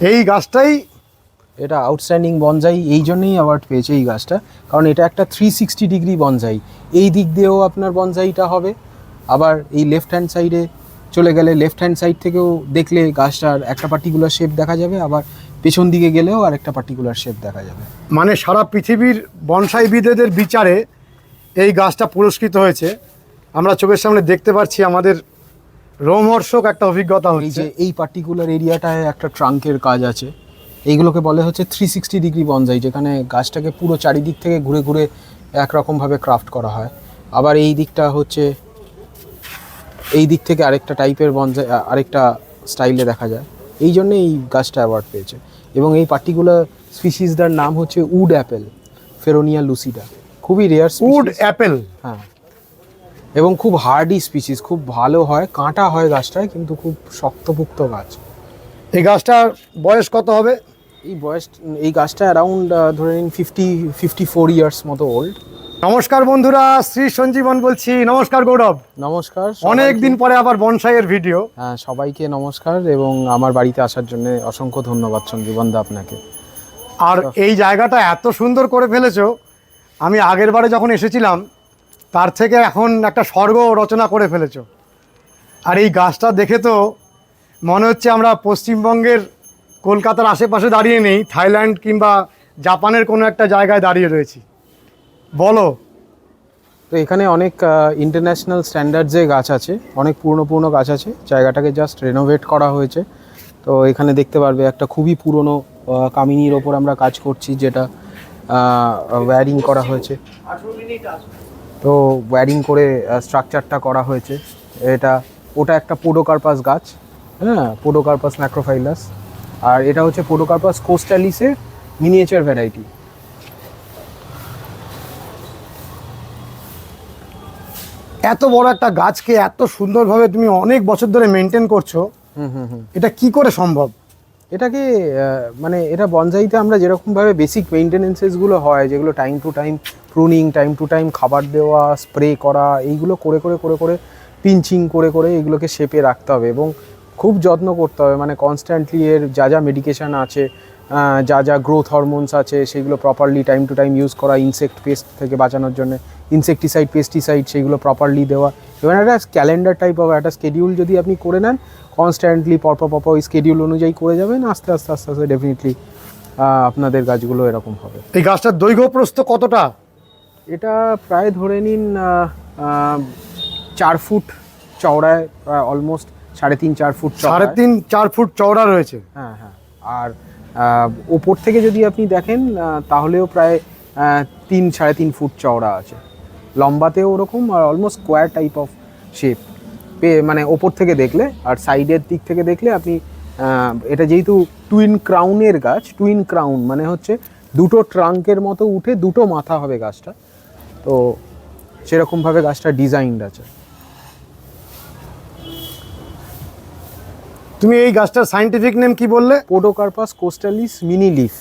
এই গাছটাই এটা আউটস্ট্যান্ডিং বনজাই এই জন্যই অ্যাওয়ার্ড পেয়েছে এই গাছটা। কারণ এটা একটা থ্রি সিক্সটি ডিগ্রি বনজাই। এই দিক দিয়েও আপনার বনজাইটা হবে। আবার এই লেফট হ্যান্ড সাইডে চলে গেলে লেফট হ্যান্ড সাইড থেকেও দেখলে গাছটার একটা পার্টিকুলার শেপ দেখা যাবে। আবার পেছন দিকে গেলেও আর একটা পার্টিকুলার শেপ দেখা যাবে। মানে সারা পৃথিবীর বনসাইবিদেদের বিচারে এই গাছটা পুরস্কৃত হয়েছে। আমরা চোখের সামনে দেখতে পাচ্ছি আমাদের রোমহর্ষক একটা অভিজ্ঞতা এই হচ্ছে। যে এই পার্টিকুলার এরিয়াটায় একটা ট্রাঙ্কের কাজ আছে এইগুলোকে বলে হচ্ছে থ্রি সিক্সটি ডিগ্রি বনজাই যেখানে গাছটাকে পুরো চারিদিক থেকে ঘুরে ঘুরে একরকমভাবে ক্রাফট করা হয়। আবার এই দিকটা হচ্ছে এই দিক থেকে আরেকটা টাইপের বনজাই আরেকটা স্টাইলে দেখা যায়। এই জন্য এই গাছটা অ্যাওয়ার্ড পেয়েছে। এবং এই পার্টিকুলার স্পিসিসটার নাম হচ্ছে উড অ্যাপেল ফেরোনিয়া লুসিডা খুবই রেয়ার উড অ্যাপেল? হ্যাঁ। এবং খুব হার্ডি স্পিসিস খুব ভালো হয় কাঁটা হয় গাছটায় কিন্তু খুব শক্তপুক্ত গাছ। এই গাছটার বয়স কত হবে? এই বয়স এই গাছটা অ্যারাউন্ড ধরে নিন ফিফটি ফিফটি ফোর ইয়ার্স মতো ওল্ড নমস্কার বন্ধুরা শ্রী সঞ্জীবন বলছি। নমস্কার গৌরব। নমস্কার অনেক দিন পরে আবার বনসাইয়ের ভিডিও হ্যাঁ সবাইকে নমস্কার এবং আমার বাড়িতে আসার জন্য অসংখ্য ধন্যবাদ সঞ্জীবন দা আপনাকে। আর এই জায়গাটা এত সুন্দর করে ফেলেছো। আমি আগের বারে যখন এসেছিলাম তার থেকে এখন একটা স্বর্গ রচনা করে ফেলেছ। আর এই গাছটা দেখে তো মনে হচ্ছে আমরা পশ্চিমবঙ্গের কলকাতার আশেপাশে দাঁড়িয়ে নেই থাইল্যান্ড কিংবা জাপানের কোনো একটা জায়গায় দাঁড়িয়ে রয়েছি। বলো। তো এখানে অনেক ইন্টারন্যাশনাল স্ট্যান্ডার্ডসে গাছ আছে অনেক পুরনো পুরনো গাছ আছে জায়গাটাকে জাস্ট রেনোভেট করা হয়েছে। তো এখানে দেখতে পারবে একটা খুবই পুরনো কামিনীর ওপর আমরা কাজ করছি যেটা ওয়্যারিং করা হয়েছে। তো ওয়্যারিং করে স্ট্রাকচারটা করা হয়েছে। এটা ওটা একটা পোডোকার্পাস গাছ হ্যাঁ পোডোকার্পাস ম্যাক্রোফাইলাস আর এটা হচ্ছে পোডোকার্পাস কোস্টালিসের মিনিয়েচার ভ্যারাইটি এত বড় একটা গাছকে এত সুন্দরভাবে তুমি অনেক বছর ধরে মেনটেন করছ হুম হুম হুম। এটা কি করে সম্ভব? এটাকে মানে এটা বনজাইতে আমরা যেরকমভাবে বেসিক মেনটেনেন্সেসগুলো হয় যেগুলো time to time pruning time to time খাবার দেওয়া স্প্রে করা, এইগুলো করে করে করে করে পিঞ্চিং করে করে এগুলোকে শেপে রাখতে হবে এবং খুব যত্ন করতে হবে। মানে কনস্ট্যান্টলি এর যা যা মেডিকেশান আছে যা যা গ্রোথ হরমোনস আছে, সেগুলো properly time to time use করা ইনসেক্ট পেস্ট থেকে বাঁচানোর জন্য ইনসেকটিসাইড পেস্টিসাইড সেগুলো প্রপারলি দেওয়া, এবং একটা ক্যালেন্ডার টাইপ অফ একটা স্কেডিউল যদি আপনি করে নেন কনস্ট্যান্টলি পরপর পরপর ওই স্কেডিউল অনুযায়ী করে যাবেন, আস্তে আস্তে আস্তে আস্তে ডেফিনেটলি আপনাদের গাছগুলো এরকম হবে। এই গাছটার দৈর্ঘ্য প্রস্থ কতটা? এটা প্রায় ধরে নিন চার ফুট চওড়ায় অলমোস্ট সাড়ে তিন চার ফুট সাড়ে তিন চার ফুট চওড়া রয়েছে। হ্যাঁ হ্যাঁ। আর ওপর থেকে যদি আপনি দেখেন তাহলেও প্রায় তিন সাড়ে তিন ফুট চওড়া আছে। লম্বাতেও ওরকম আর almost square type of shape মানে ওপর থেকে দেখলে আর সাইডের দিক থেকে দেখলে আপনি এটা যেহেতু টুইন ক্রাউনের গাছ টুইন ক্রাউন মানে হচ্ছে দুটো ট্রাঙ্কের মতো উঠে দুটো মাথা হবে গাছটা। তো সেরকমভাবে গাছটা ডিজাইনড আছে। তুমি এই গাছটার সাইন্টিফিক নেম কি বললে? পোডোকার্পাস কোস্টালিস মিনি লিফ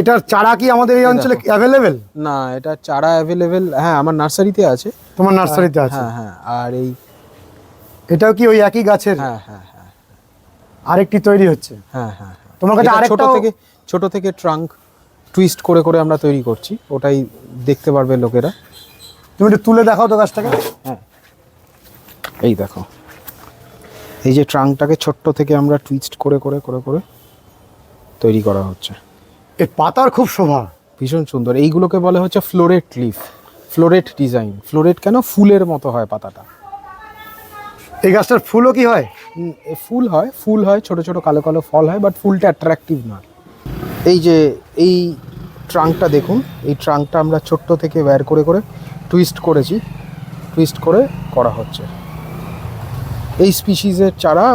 এটার চারা কি আমাদের এই অঞ্চলে অ্যাভেলেবেল না এটা চারা অ্যাভেলেবেল হ্যাঁ আমার নার্সারিতে আছে। তোমার নার্সারিতে আছে? হ্যাঁ হ্যাঁ আর এই এটাও কি ওই একই গাছের? হ্যাঁ হ্যাঁ হ্যাঁ আরেকটি তৈরি হচ্ছে। হ্যাঁ হ্যাঁ হ্যাঁ। তোমার কাছে ছোট থেকে ছোট থেকে ট্রাঙ্ক টুইস্ট করে করে আমরা তৈরি করছি। ওটাই দেখতে পারবে লোকেরা। তুমি একটু তুলে দেখাও তো গাছটাকে। হ্যাঁ। এই দেখো। এই যে ট্রাঙ্কটাকে ছোট্ট থেকে আমরা টুইস্ট করে করে করে করে তৈরি করা হচ্ছে। এর পাতার খুব শোভা। ভীষণ সুন্দর। এইগুলোকে বলে হচ্ছে floret leaf floret design floret কেন? ফুলের মতো হয় পাতাটা। এই গাছটার ফুলও কি হয়? ফুল হয়। ফুল হয় ছোট ছোট কালো কালো ফল হয় বাট ফুলটা অ্যাট্রাকটিভ না এই যে এই ট্রাঙ্কটা দেখুন এই ট্রাঙ্কটা আমরা ছোট্ট থেকে ওয়্যার করে করে টুইস্ট করেছি টুইস্ট করে করা হচ্ছে। এই স্পিসিসের চারা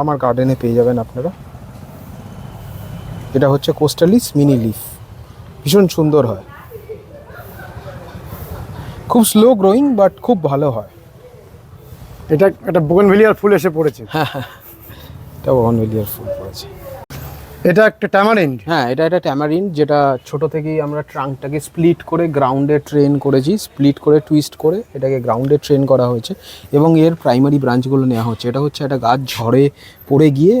আমার গার্ডেনে পেয়ে যাবেন আপনারা। এটা হচ্ছে কোস্টালিস মিনি লিফ ভীষণ সুন্দর হয়। খুব স্লো গ্রোয়িং বাট খুব ভালো হয়। এটা একটা বোগনভেলিয়ার ফুল এসে পড়েছে। হ্যাঁ হ্যাঁ এটা বনভেলিয়ার ফুল পড়েছে। এটা একটা ট্যামারিন্ড হ্যাঁ এটা একটা ট্যামারিন যেটা ছোট থেকেই আমরা ট্রাঙ্কটাকে স্প্লিট করে গ্রাউন্ডে ট্রেন করেছি স্প্লিট করে টুইস্ট করে এটাকে গ্রাউন্ডে ট্রেন করা হয়েছে এবং এর প্রাইমারি ব্রাঞ্চগুলো নেওয়া হচ্ছে। এটা হচ্ছে একটা গাছ ঝড়ে পড়ে গিয়ে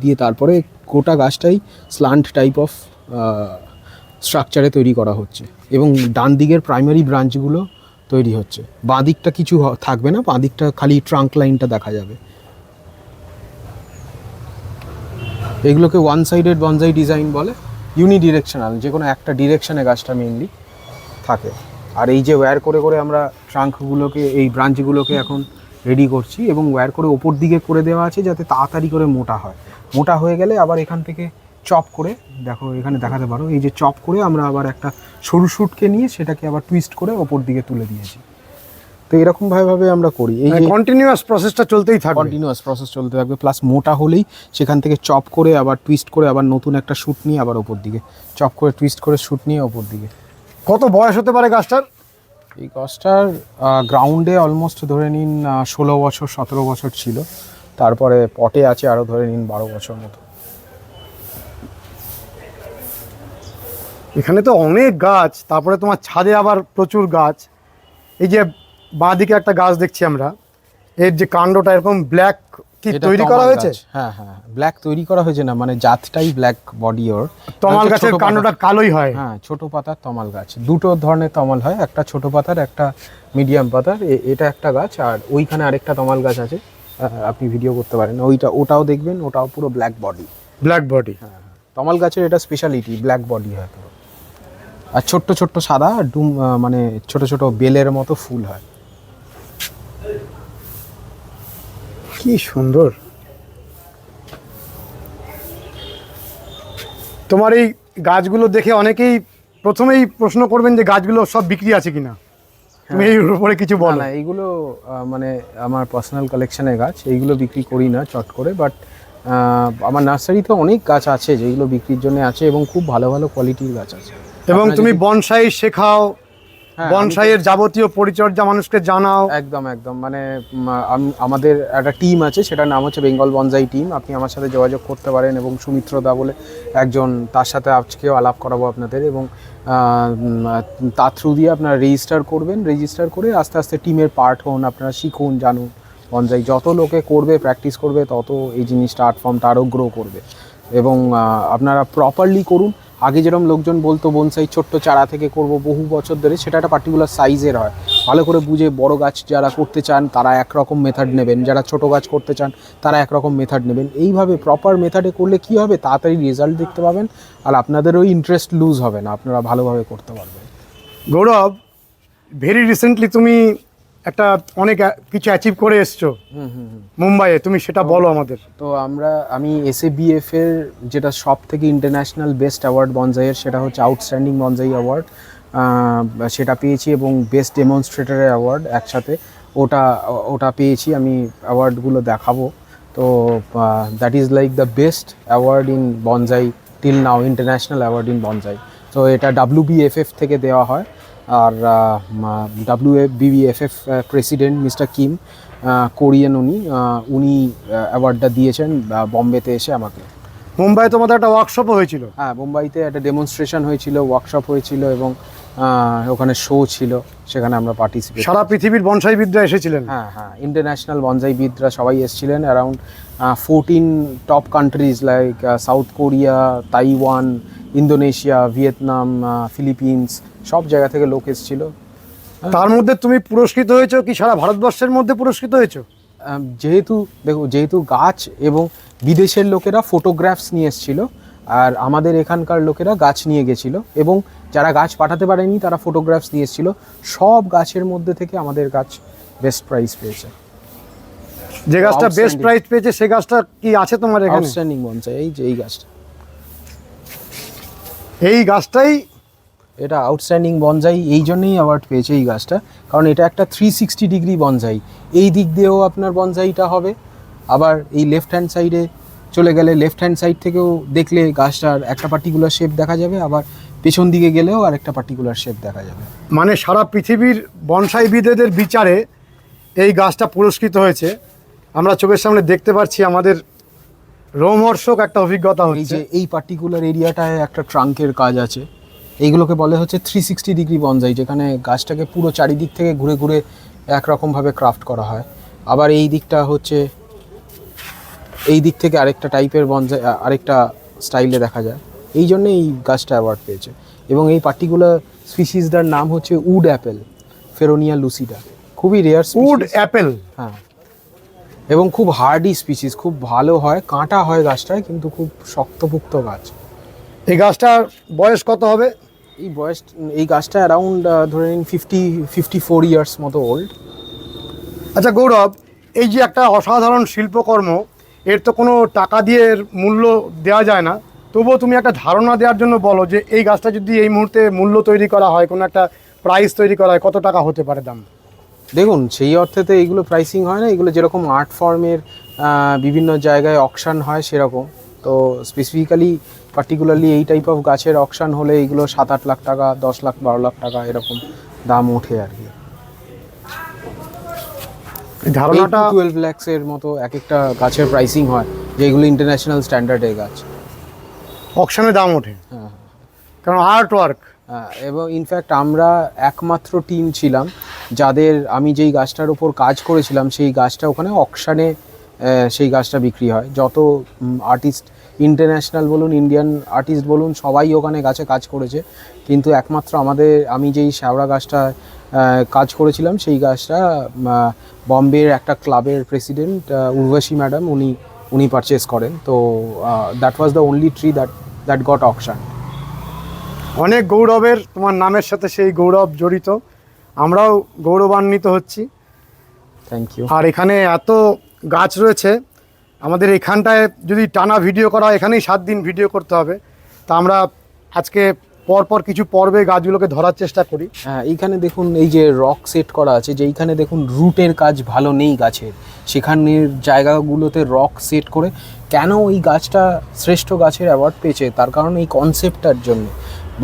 দিয়ে তারপরে গোটা গাছটাই স্লান্ট টাইপ অফ স্ট্রাকচারে তৈরি করা হচ্ছে এবং ডান দিকের প্রাইমারি ব্রাঞ্চগুলো তৈরি হচ্ছে। বাঁ দিকটা কিছু থাকবে না, বাঁ দিকটা খালি ট্রাঙ্ক লাইনটা দেখা যাবে। এগুলোকে ওয়ান সাইডেড বনসাই ডিজাইন বলে ইউনি ডিরেকশনাল যে কোনো একটা ডিরেকশনে গাছটা মেইনলি থাকে। আর এই যে ওয়্যার করে করে আমরা ট্রাঙ্কগুলোকে এই ব্রাঞ্চগুলোকে এখন রেডি করছি এবং ওয়্যার করে ওপর দিকে করে দেওয়া আছে যাতে তাড়াতাড়ি করে মোটা হয়। মোটা হয়ে গেলে আবার এখান থেকে চপ করে, দেখো এখানে দেখাতে পারো, এই যে চপ করে আমরা আবার একটা সরু শুটকে নিয়ে সেটাকে আবার টুইস্ট করে ওপর দিকে তুলে দিয়েছি। তো এরকম ভাবে আমরা করি। এই কন্টিনিউয়াস প্রসেসটা চলতেই থাকবে। কন্টিনিউয়াস প্রসেস চলতে থাকবে প্লাস মোটা হলেই সেখান থেকে চপ করে আবার টুইস্ট করে আবার নতুন একটা শ্যুট নিয়ে আবার ওপর দিকে। চপ করে টুইস্ট করে শ্যুট নিয়ে ওপর দিকে। কত বয়স হতে পারে গাছটার? এই গাছটার গ্রাউন্ডে অলমোস্ট ধরে নিন ষোলো বছর সতেরো বছর ছিল। তারপরে পটে আছে আরও ধরে নিন বারো বছর মতো। এখানে তো অনেক গাছ তারপরে তোমার ছাদে আবার প্রচুর গাছ। এই যে বাঁদিকে একটা গাছ দেখছি আমরা। এর যে কাণ্ডটা এরকম ব্ল্যাক কি তৈরি করা হয়েছে? হ্যাঁ হ্যাঁ ব্ল্যাক তৈরি করা হয়েছে না মানে জাতটাই ব্ল্যাক বডি ওর। তমাল গাছের ছোট কাণ্ডটা কালোই হয়। হ্যাঁ ছোট পাতার তমাল গাছ। দুটো ধরনের তমাল হয় একটা ছোট পাতার একটা মিডিয়াম পাতার। এটা একটা গাছ আর ওইখানে আরেকটা তমাল গাছ আছে। আপনি ভিডিও করতে পারেন। ওইটা ওটাও দেখবেন ওটাও পুরো ব্ল্যাক বডি ব্ল্যাক বডি হ্যাঁ তমাল গাছের এটা স্পেশালিটি ব্ল্যাক বডি হয় আর ছোট্ট ছোট্ট সাদা ডুম মানে ছোট ছোট বেলের মতো ফুল হয়। কি সুন্দর। তোমার এই গাছগুলো দেখে অনেকেই প্রথমেই প্রশ্ন করবেন যে গাছগুলো সব বিক্রি আছে কিনা। তুমি এর উপরে কিছু বলো। না এইগুলো মানে আমার পার্সোনাল কালেকশনের গাছ এইগুলো বিক্রি করি না চট করে বাট আমার নার্সারিতে অনেক গাছ আছে যেগুলো বিক্রির জন্য আছে এবং খুব ভালো ভালো কোয়ালিটির গাছ আছে। এবং তুমি বনসাই শেখাও হ্যাঁ, বনসাইয়ের যাবতীয় পরিচর্যা মানুষকে জানাও। একদম একদম। মানে আমাদের একটা টিম আছে সেটার নাম হচ্ছে বেঙ্গল বনজাই টিম। আপনি আমার সাথে যোগাযোগ করতে পারেন এবং সুমিত্র দা বলে একজন তার সাথে আজকেও আলাপ করাবো আপনাদের এবং তার থ্রু দিয়ে আপনারা রেজিস্টার করবেন। রেজিস্টার করে আস্তে আস্তে টিমের পার্ট হন আপনারা শিখুন জানুন। বনজাই যত লোকে করবে প্র্যাকটিস করবে তত এই জিনিসটা আর্ট ফর্মটা আরও গ্রো করবে। এবং আপনারা প্রপারলি করুন। আগে যেরকম লোকজন বলতো, বনসাই ছোট্ট চারা থেকে করব বহু বছর ধরে, সেটা একটা পার্টিকুলার সাইজের হয়। ভালো করে বুঝে বড় গাছ যারা করতে চান, তারা একরকম মেথড নেবেন। যারা ছোট গাছ করতে চান, তারা একরকম মেথড নেবেন। এইভাবে প্রপার মেথডে করলে কি হবে? তাড়াতাড়ি রেজাল্ট দেখতে পাবেন। আর আপনাদেরও ইন্টারেস্ট লুজ হবে না। আপনারা ভালোভাবে করতে পারবেন। গৌরব ভেরি রিসেন্টলি তুমি একটা অনেক কিছু অ্যাচিভ করে এসছো হুম হুম হুম। মুম্বাইয়ে। তুমি সেটা বলো আমাদের। তো আমরা আমি এসএবিএফ এর যেটা সব থেকে ইন্টারন্যাশনাল বেস্ট অ্যাওয়ার্ড বনজাইয়ের সেটা হচ্ছে আউটস্ট্যান্ডিং বনজাই অ্যাওয়ার্ড সেটা পেয়েছি এবং বেস্ট ডেমনস্ট্রেটরের অ্যাওয়ার্ড একসাথে। ওটা ওটা পেয়েছি আমি অ্যাওয়ার্ডগুলো দেখাবো। তো that is like the best award in bonsai till now international award in bonsai. তো এটা ডাব্লিউবিএফএফ থেকে দেওয়া হয়। আর W BBFF president mister Kim Korean উনি উনি অ্যাওয়ার্ডটা দিয়েছেন বম্বেতে এসে আমাকে। মুম্বাই তোমাদের একটা ওয়ার্কশপও হয়েছিল? হ্যাঁ মুম্বাইতে একটা ডেমনস্ট্রেশন হয়েছিল ওয়ার্কশপ হয়েছিল এবং ওখানে শো ছিল সেখানে আমরা পার্টিসিপেট সারা পৃথিবীর বনসাইবিদরা এসেছিলেন? হ্যাঁ হ্যাঁ ইন্টারন্যাশনাল বনসাইবিদরা সবাই এসেছিলেন around fourteen top countries like South Korea Taiwan Indonesia Vietnam Philippines সব জায়গা থেকে লোক এসেছিল। তার মধ্যে তুমি পুরস্কৃত হয়েছো কি সারা ভারতবর্ষের মধ্যে পুরস্কৃত হয়েছো? যেহেতু দেখো যেহেতু গাছ এবং বিদেশের লোকেরা ফটোগ্রাফস নিয়ে এসেছিল আর আমাদের এখানকার লোকেরা গাছ নিয়ে গেছিল এবং যারা গাছ পাঠাতে পারেনি তারা ফটোগ্রাফস নিয়ে এসেছিল। সব গাছের মধ্যে থেকে আমাদের গাছ বেস্ট প্রাইজ পেয়েছে। যে গাছটা বেস্ট. প্রাইজ পেয়েছে সেই গাছটা কি আছে তোমার এখানে? আউটস্ট্যান্ডিং বনসাই এই যে এই গাছটা। এই গাছটাই এটা আউটস্ট্যান্ডিং বনজাই এই জন্যেই অ্যাওয়ার্ড পেয়েছে এই গাছটা। কারণ এটা একটা থ্রি সিক্সটি ডিগ্রি বনজাই এই দিক দিয়েও আপনার বনজাইটা হবে। আবার এই লেফট হ্যান্ড সাইডে চলে গেলে লেফট হ্যান্ড সাইড থেকেও দেখলে গাছটার একটা পার্টিকুলার শেপ দেখা যাবে। আবার পেছন দিকে গেলেও আর একটা পার্টিকুলার শেপ দেখা যাবে। মানে সারা পৃথিবীর বনসাইবিদেদের বিচারে এই গাছটা পুরস্কৃত হয়েছে। আমরা চোখের সামনে দেখতে পাচ্ছি আমাদের রোমহর্ষক একটা অভিজ্ঞতা হচ্ছে। এই পার্টিকুলার এরিয়াটায় একটা ট্রাঙ্কের কাজ আছে। এইগুলোকে বলে হচ্ছে থ্রি সিক্সটি ডিগ্রি বনজাই যেখানে গাছটাকে পুরো চারিদিক থেকে ঘুরে ঘুরে একরকমভাবে ক্রাফট করা হয়। আবার এই দিকটা হচ্ছে এই দিক থেকে আরেকটা টাইপের বনজাই আরেকটা স্টাইলে দেখা যায়। এই জন্য এই গাছটা অ্যাওয়ার্ড পেয়েছে। এবং এই পার্টিকুলার স্পিসিসটার নাম হচ্ছে উড অ্যাপেল ফেরোনিয়া লুসিডা খুবই রেয়ার উড অ্যাপেল? হ্যাঁ। এবং খুব হার্ডি স্পিসিস খুব ভালো হয় কাঁটা হয় গাছটায় কিন্তু খুব শক্তপুক্ত গাছ। এই গাছটার বয়স কত হবে? এই বয়স এই গাছটা অ্যারাউন্ড ধরে নিন ফিফটি ফিফটি ফোর ইয়ার্স মতো ওল্ড আচ্ছা গৌরব এই যে একটা অসাধারণ শিল্পকর্ম এর তো কোনো টাকা দিয়ে এর মূল্য দেওয়া যায় না। তবুও তুমি একটা ধারণা দেওয়ার জন্য বলো যে এই গাছটা যদি এই মুহূর্তে মূল্য তৈরি করা হয় কোনো একটা প্রাইস তৈরি করা হয় কত টাকা হতে পারে দাম? দেখুন সেই অর্থে তো এইগুলো প্রাইসিং হয় না এগুলো যেরকম আর্ট ফর্মের বিভিন্ন জায়গায় অকশান হয় সেরকম। তো স্পেসিফিক্যালি পার্টিকুলারলি এই টাইপ অফ গাছের অকশান হলে এইগুলো সাত আট লাখ টাকা দশ লাখ বারো লাখ টাকা এরকম দাম ওঠে আর কি। ধারণাটা টুয়েলভ ল্যাক্সের মতো এক একটা গাছের প্রাইসিং হয় যেগুলো ইন্টারন্যাশনাল স্ট্যান্ডার্ডের গাছ। অকশনে দাম ওঠে। হ্যাঁ কারণ আর্ট ওয়ার্ক হ্যাঁ, এবং ইনফ্যাক্ট আমরা একমাত্র টিম ছিলাম যাদের আমি যেই গাছটার উপর কাজ করেছিলাম সেই গাছটা ওখানে অকশানে সেই গাছটা বিক্রি হয়। যত আর্টিস্ট ইন্টারন্যাশনাল বলুন ইন্ডিয়ান আর্টিস্ট বলুন সবাই ওখানে গাছে কাজ করেছে। কিন্তু একমাত্র আমাদের আমি যেই শ্যাওড়া গাছটা কাজ করেছিলাম সেই গাছটা বম্বের একটা ক্লাবের প্রেসিডেন্ট উর্বশী ম্যাডাম উনি উনি পারচেস করেন। তো that was the only tree that that got auction অনেক গৌরবের তোমার নামের সাথে সেই গৌরব জড়িত। আমরাও গৌরবান্বিত হচ্ছি। থ্যাংক ইউ আর এখানে এত গাছ রয়েছে, আমাদের এখানটায় যদি টানা ভিডিও করা এখানেই সাত দিন ভিডিও করতে হবে। তা আমরা আজকে পরপর কিছু পর্বে গাছগুলোকে ধরার চেষ্টা করি। হ্যাঁ এইখানে দেখুন এই যে রক সেট করা আছে যে এইখানে দেখুন রুটের কাজ ভালো নেই গাছের। সেখানের জায়গাগুলোতে রক সেট করে কেন ওই গাছটা শ্রেষ্ঠ গাছের অ্যাওয়ার্ড পেয়েছে, তার কারণ এই কনসেপ্টটার জন্য।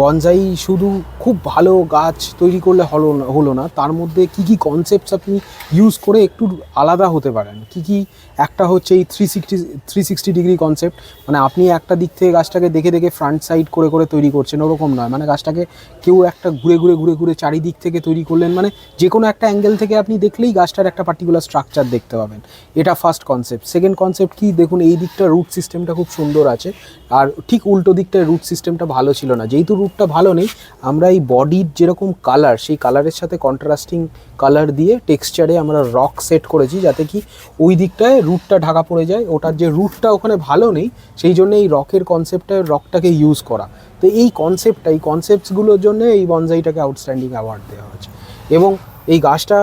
বনজাই শুধু খুব ভালো গাছ তৈরি করলে হলো না হলো না। তার মধ্যে কি কি কনসেপ্টস আপনি ইউজ করে একটু আলাদা হতে পারেন? কি কি একটা হচ্ছে এই three sixty three sixty degree concept মানে আপনি একটা দিক থেকে গাছটাকে দেখে দেখে ফ্রন্ট সাইড করে করে তৈরি করছেন, ওরকম নয়। মানে গাছটাকে কেউ একটা ঘুরে ঘুরে ঘুরে ঘুরে চারিদিক থেকে তৈরি করলেন মানে যে কোনো একটা অ্যাঙ্গেল থেকে আপনি দেখলেই গাছটার একটা পার্টিকুলার স্ট্রাকচার দেখতে পাবেন। এটা ফার্স্ট কনসেপ্ট সেকেন্ড কনসেপ্ট কি? দেখুন, এই দিকটা রুট সিস্টেমটা খুব সুন্দর আছে। আর ঠিক উল্টো দিকটায় রুট সিস্টেমটা ভালো ছিল না। যেহেতু রুটটা ভালো নেই। আমরা এই বডির যেরকম কালার সেই কালারের সাথে কন্ট্রাস্টিং কালার দিয়ে টেক্সচারে আমরা রক সেট করেছি যাতে কি ওই দিকটায় রুটটা ঢাকা পড়ে যায়। ওটার যে রুটটা ওখানে ভালো নেই, সেই জন্য এই রকের কনসেপ্টটা রকটাকে ইউজ করা। তো এই কনসেপ্টটা এই কনসেপ্টসগুলোর জন্য এই বনজাইটাকে আউটস্ট্যান্ডিং অ্যাওয়ার্ড দেওয়া হয়েছে। এবং এই গাছটা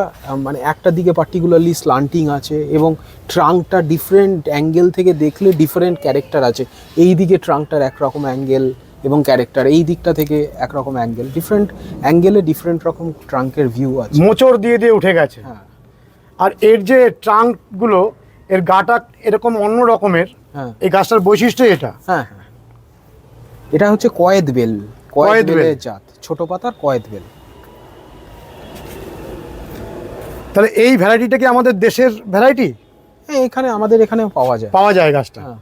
মানে একটা দিকে পার্টিকুলারলি স্লান্টিং আছে এবং ট্রাঙ্কটা ডিফারেন্ট অ্যাঙ্গেল থেকে দেখলে ডিফারেন্ট ক্যারেক্টার আছে। এই দিকে ট্রাঙ্কটার একরকম অ্যাঙ্গেল এবং ক্যারেক্টার এই দিকটা থেকে একরকম অ্যাঙ্গেল ডিফারেন্ট অ্যাঙ্গেলে ডিফারেন্ট রকম ট্রাঙ্কের ভিউ আছে। মোচড় দিয়ে দিয়ে উঠে গেছে। হ্যাঁ। আর এর যে ট্রাঙ্কগুলো এর গাটা এরকম অন্য রকমের হ্যাঁ। এই গাছটার বৈশিষ্ট্য এটা। হ্যাঁ হ্যাঁ। এটা হচ্ছে কয়েদ বেল। কয়েদ কয়েদ বেল। বেলের জাত। ছোট পাতার কয়েদ বেল। তাহলে এই ভ্যারাইটিটা কি আমাদের দেশের ভ্যারাইটি হ্যাঁ এখানে আমাদের এখানেও পাওয়া যায়। পাওয়া যায় গাছটা। হ্যাঁ।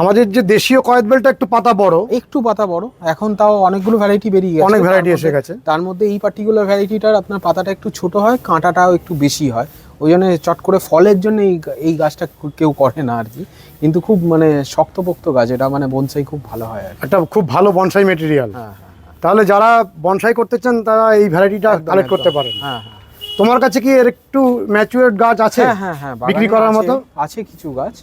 আমাদের যে দেশীয় কয়েদ বেলটা একটু পাতা বড়। একটু পাতা বড়। এখন তাও অনেকগুলো ভ্যারাইটি বেরিয়ে গেছে। অনেক ভ্যারাইটি এসে গেছে। তার মধ্যে এই পার্টিকুলার ভ্যারাইটিটার আপনার পাতাটা একটু ছোট হয় কাঁটাটাও একটু বেশি হয়। ওই জন্য চট করে ফলের জন্য এই এই গাছটা কেউ করে না আর কি। কিন্তু খুব মানে শক্তপোক্ত গাছ এটা মানে বনসাই খুব ভালো হয় আর একটা খুব ভালো বনসাই মেটেরিয়াল হ্যাঁ হ্যাঁ তাহলে যারা বনসাই করতে চান তারা এই ভ্যারাইটিটা কালেক্ট করতে পারেন। হ্যাঁ হ্যাঁ। তোমার কাছে কি এর একটু ম্যাচুয়ার গাছ আছে? হ্যাঁ হ্যাঁ হ্যাঁ বিক্রি করার মতো? আছে কিছু গাছ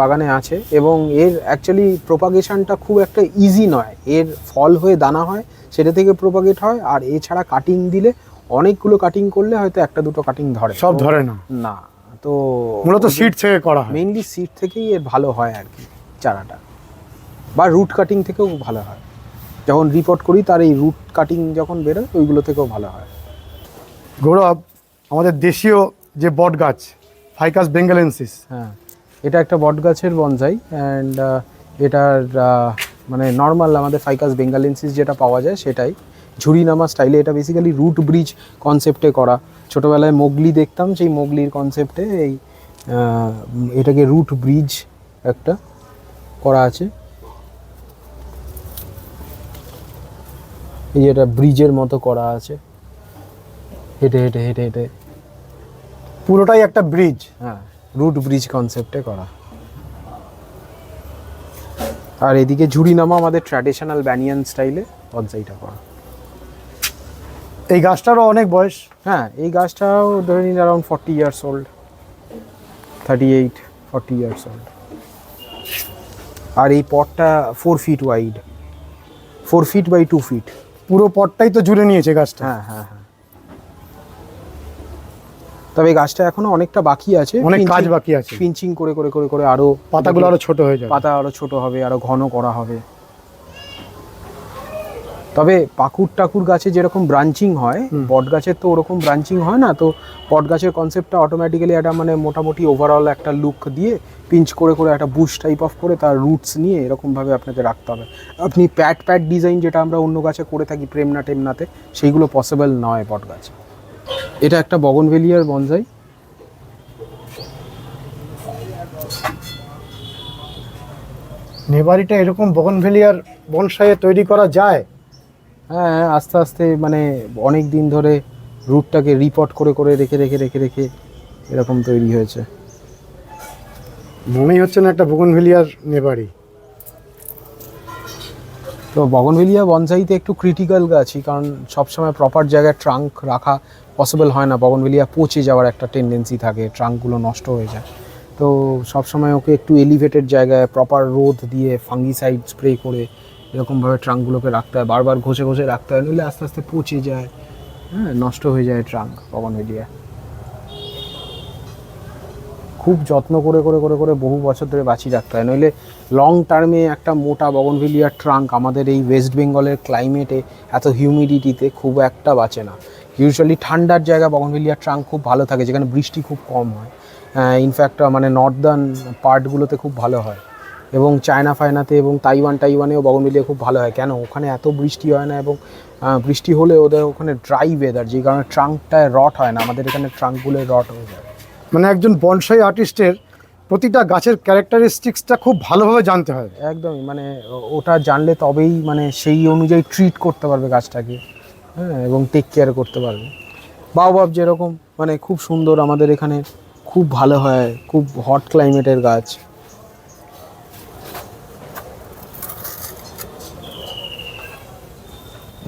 বাগানে আছে এবং এর অ্যাকচুয়ালি প্রোপাগেশনটা খুব একটা ইজি নয়। এর ফল হয়ে দানা হয় সেটা থেকে প্রোপাগেট হয় আর এছাড়া কাটিং দিলে অনেকগুলো কাটিং করলে হয়তো একটা দুটো কাটিং ধরে। সব ধরে না? না তো মূলত সিট থেকে করা হয়। মেইনলি সিড থেকেই এর ভালো হয় আর কি চারাটা। বা রুট কাটিং থেকেও ভালো হয়। যখন রিপোর্ট করি তার এই রুট কাটিং যখন বেরোয় ওইগুলো থেকেও ভালো হয়। গৌরব, আমাদের দেশীয় যে বট গাছ ফাইকাস বেঙ্গালেন্সিস হ্যাঁ এটা একটা বট গাছের বনসাই অ্যান্ড এটার মানে নর্মাল আমাদের ফাইকাস বেঙ্গালেন্সিস যেটা পাওয়া যায় সেটাই। ঝুড়ি নামা স্টাইলে এটা বেসিক্যালি রুট ব্রিজ কনসেপ্টে করা। ছোটোবেলায় মোগলি দেখতাম, সেই মোগলির কনসেপ্টে এই এটাকে রুট ব্রিজ একটা করা আছে। এই যে এটা ব্রিজের মতো করা আছে। হেঁটে হেঁটে হেঁটে হেঁটে। পুরোটাই একটা ব্রিজ হ্যাঁ রুট ব্রিজ কনসেপ্টে করা। আর এদিকে ঝুড়ি নামা আমাদের ট্র্যাডিশনাল ব্যানিয়ান স্টাইলে পঞ্চাইটা করা। এই গাছটারও অনেক বয়স? হ্যাঁ এই গাছটাও ধরে নিন around forty years old thirty eight forty years old আর এই পটটা four feet wide four feet by two feet পুরো পটটাই তো জুড়ে নিয়েছে গাছটা। হ্যাঁ হ্যাঁ হ্যাঁ। তবে গাছটা এখনও অনেকটা বাকি আছে। অনেক কাজ বাকি আছে। পিঞ্চিং করে করে করে করে আরও পাতাগুলো আরও ছোট হয়ে যাবে। পাতা আরও ছোট হবে আরও ঘন করা হবে। তবে পাকুর টাকুর গাছে যেরকম ব্রাঞ্চিং হয় বট গাছের তো ওরকম ব্রাঞ্চিং হয় না তো বট গাছের কনসেপ্টটা অটোমেটিক্যালি একটা মানে মোটামুটি ওভারঅল একটা লুক দিয়ে পিঞ্চ করে করে একটা বুশ টাইপ অফ করে তার রুটস নিয়ে এরকমভাবে আপনাকে রাখতে হবে। আপনি প্যাড প্যাড ডিজাইন যেটা আমরা অন্য গাছে করে থাকি প্রেমনা টেমনাতে সেইগুলো পসিবল নয় বট গাছে। এটা একটা বগনভেলিয়ার বনজাই। নেবারিটা এরকম বগনভেলিয়ার বনসাইয়ে তৈরি করা যায়? হ্যাঁ আস্তে আস্তে মানে অনেক দিন ধরে রুটটাকে রিপোর্ট করে করে রেখে রেখে রেখে রেখে এরকম তৈরি হয়েছে। মনেই হচ্ছে না একটা বগনভেলিয়ার নেবারি। তো বগনভেলিয়া বনসাইতে একটু ক্রিটিক্যাল গাছই কারণ সবসময় প্রপার জায়গায় ট্রাঙ্ক রাখা পসিবল হয় না। বগনভেলিয়া পচে যাওয়ার একটা টেন্ডেন্সি থাকে, ট্রাঙ্কগুলো নষ্ট হয়ে যায়। তো সবসময় ওকে একটু এলিভেটেড জায়গায় প্রপার রোদ দিয়ে ফাঙ্গিসাইড স্প্রে করে এরকমভাবে ট্রাঙ্কগুলোকে রাখতে হয়। বারবার ঘষে ঘষে রাখতে হয়, নইলে আস্তে আস্তে পচে যায়। হ্যাঁ নষ্ট হয়ে যায় ট্রাঙ্ক, বগনভেলিয়া। খুব যত্ন করে করে করে করে বহু বছর ধরে বাঁচিয়ে রাখতে হয়। নইলে লং টার্মে একটা মোটা বগনভিলিয়ার ট্রাঙ্ক আমাদের এই ওয়েস্ট বেঙ্গলের ক্লাইমেটে এত হিউমিডিটিতে খুব একটা বাঁচে না। ইউজুয়ালি ঠান্ডার জায়গা বগনভিলিয়ার ট্রাঙ্ক খুব ভালো থাকে যেখানে বৃষ্টি খুব কম হয়। ইনফ্যাক্ট মানে নর্দার্ন পার্টগুলোতে খুব ভালো হয়। এবং চায়না ফায়নাতে এবং তাইওয়ান টাইওয়ানেও বগনভিলিয়া খুব ভালো হয়। কেন? ওখানে এত বৃষ্টি হয় না এবং বৃষ্টি হলে ওদের ওখানে ড্রাই ওয়েদার যে কারণে ট্রাঙ্কটায় রট হয় না। আমাদের এখানে ট্রাঙ্কগুলো রট হয়ে যায়। মানে একজন বনসাই আর্টিস্টের প্রতিটা গাছের ক্যারেক্টারিস্টিক্সটা খুব ভালোভাবে জানতে হয়। একদমই মানে ওটা জানলে তবেই মানে সেই অনুযায়ী ট্রিট করতে পারবে গাছটাকে। হ্যাঁ এবং টেক কেয়ার করতে পারবে। বাবুবাব যেরকম মানে খুব সুন্দর আমাদের এখানে খুব ভালো হয় খুব হট ক্লাইমেটের গাছ।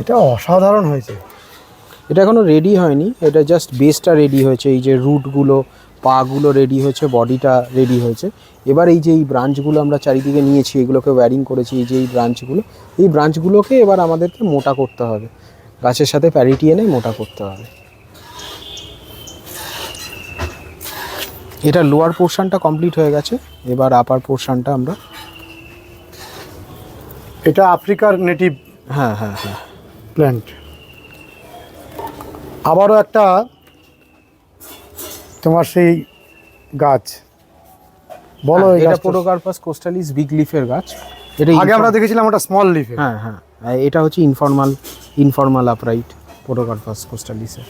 এটা অসাধারণ হয়েছে। এটা এখনও রেডি হয়নি এটা জাস্ট বেসটা রেডি হয়েছে এই যে রুটগুলো পাগুলো রেডি হয়েছে বডিটা রেডি হয়েছে। এবার এই যে এই ব্রাঞ্চগুলো আমরা চারিদিকে নিয়েছি এগুলোকে ওয়্যারিং করেছি এই যে এই ব্রাঞ্চগুলো এই ব্রাঞ্চগুলোকে এবার আমাদেরকে মোটা করতে হবে। গাছের সাথে প্যারিটি এনে মোটা করতে হবে। এটা লোয়ার পোর্শনটা কমপ্লিট হয়ে গেছে। এবার আপার পোর্শনটা আমরা এটা আফ্রিকার নেটিভ হ্যাঁ হ্যাঁ হ্যাঁ। প্ল্যান্ট আবারও একটা তোমার সেই গাছ। বলো হ্যাঁ, এটা। পোডোকার্পাস কোস্টালিস বিগ লিফের গাছ। এটা আগে আমরা দেখেছিলাম ওটা স্মল লিফে হ্যাঁ হ্যাঁ। এটা হচ্ছে ইনফর্মাল ইনফর্মাল আপরাইট পোডোকার্পাস কোস্টালিসের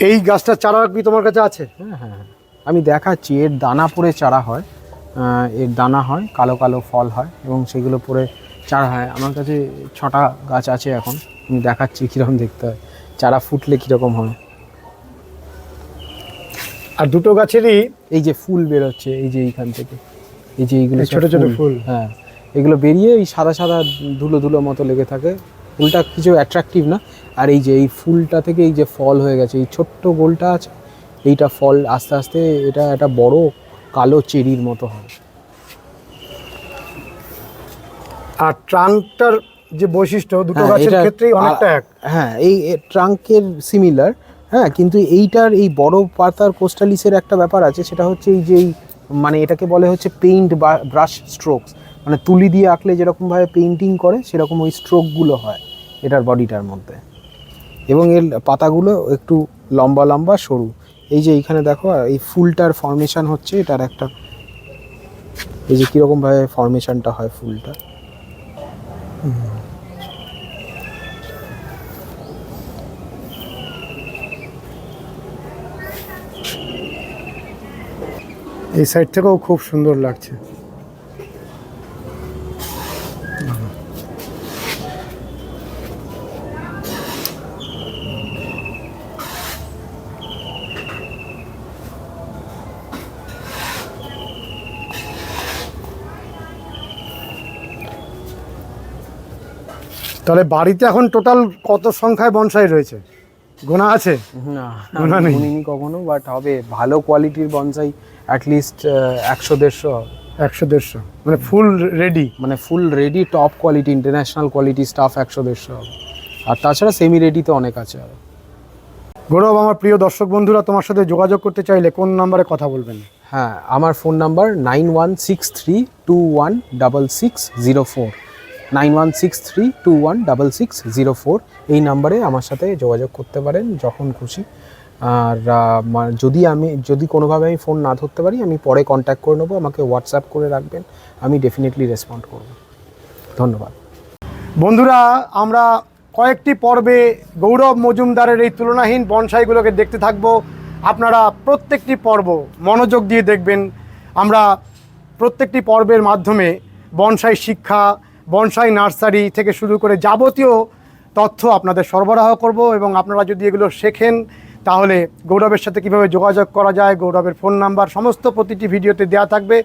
এই গাছটার চারা কি তোমার কাছে আছে? হ্যাঁ হ্যাঁ হ্যাঁ। আমি দেখাচ্ছি এর দানা পরে চারা হয়। এর দানা হয় কালো কালো ফল হয় এবং সেগুলো পরে চারা হয়। আমার কাছে ছটা গাছ আছে এখন। আমি দেখাচ্ছি কীরকম দেখতে হয়। চারা ফুটলে কীরকম হয়। আর দুটো গাছেরই এই যে ফুল বেরোচ্ছে এই যে এইখান থেকে। এই যে এইগুলো ছোট ছোট ফুল। হ্যাঁ। এগুলো বেরিয়ে এই সাদা সাদা ধুলো ধুলো মতো লেগে থাকে। ফুলটা কিছু অ্যাট্রাকটিভ না। আর এই যে এই ফুলটা থেকে এই যে ফল হয়ে গেছে এই ছোট্ট গোলটা আছে এইটা ফল আস্তে আস্তে এটা একটা বড় কালো চেরির মতো হয়। আর ট্রাঙ্কটার যে বৈশিষ্ট্য দুটো হ্যাঁ, গাছের ক্ষেত্রেই অনেকটা এক। হ্যাঁ এই ট্রাঙ্কের সিমিলার হ্যাঁ কিন্তু এইটার এই বড় পাতার কোস্টালিসের একটা ব্যাপার আছে সেটা হচ্ছে এই যে মানে এটাকে বলে হচ্ছে পেইন্ট বা ব্রাশ স্ট্রোকস মানে তুলি দিয়ে আঁকলে যেরকমভাবে পেইন্টিং করে, সেরকম ওই স্ট্রোকগুলো হয় এটার বডিটার মধ্যে। এবং এর পাতাগুলো একটু লম্বা লম্বা, সরু। এই যে এইখানে দেখো এই ফুলটার ফর্মেশান হচ্ছে এটার একটা, এই যে কীরকমভাবে ফর্মেশনটা হয় ফুলটা। এই সাইড থেকেও খুব সুন্দর লাগছে। তাহলে বাড়িতে এখন টোটাল কত সংখ্যায় বনসাই রয়েছে? গোনা আছে? না গোনা নেই। কখনো বাট হবে ভালো কোয়ালিটির বনসাই অ্যাটলিস্ট একশো দেড়শো একশো দেড়শো। মানে ফুল রেডি মানে full ready top quality international quality stuff একশো দেড়শো হবে। আর তাছাড়া সেমি রেডি তো অনেক আছে আরও। গৌরব আমার প্রিয় দর্শক বন্ধুরা তোমার সাথে যোগাযোগ করতে চাইলে কোন নাম্বারে কথা বলবেন? হ্যাঁ আমার phone number nine one six three two one double six zero four nine one six three two one double six zero four এই নাম্বারে আমার সাথে যোগাযোগ করতে পারেন যখন খুশি। আর যদি আমি, যদি কোনোভাবে আমি ফোন না ধরতে পারি, আমি পরে কন্ট্যাক্ট করে নেব, আমাকে হোয়াটসঅ্যাপ করে রাখবেন, আমি ডেফিনেটলি রেসপন্ড করব। ধন্যবাদ। বন্ধুরা, আমরা কয়েকটি পর্বে গৌরব মজুমদারের এই তুলনাহীন বনসাইগুলোকে দেখতে থাকব। আপনারা প্রত্যেকটি পর্ব মনোযোগ দিয়ে দেখবেন। আমরা প্রত্যেকটি পর্বের মাধ্যমে বনসাই শিক্ষা বনসাই নার্সারি থেকে শুরু করে যাবতীয় তথ্য আপনাদের সরবরাহ করব এবং আপনারা যদি এগুলো শেখেন, তাহলে গৌরবের সাথে কীভাবে যোগাযোগ করা যায়, গৌরবের ফোন নাম্বার, সমস্ত প্রতিটি ভিডিওতে দেওয়া থাকবে।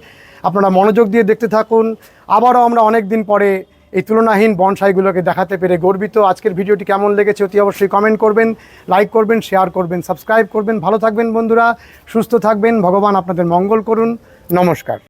আপনারা মনোযোগ দিয়ে দেখতে থাকুন। আবারও আমরা অনেক দিন পরে এই তুলনাহীন বনসাইগুলোকে দেখাতে পেরে গর্বিত। আজকের ভিডিওটি কেমন লেগেছে অতি অবশ্যই কমেন্ট করবেন, লাইক করবেন, শেয়ার করবেন, সাবস্ক্রাইব করবেন। ভালো থাকবেন বন্ধুরা, সুস্থ থাকবেন। ভগবান আপনাদের মঙ্গল করুন। নমস্কার।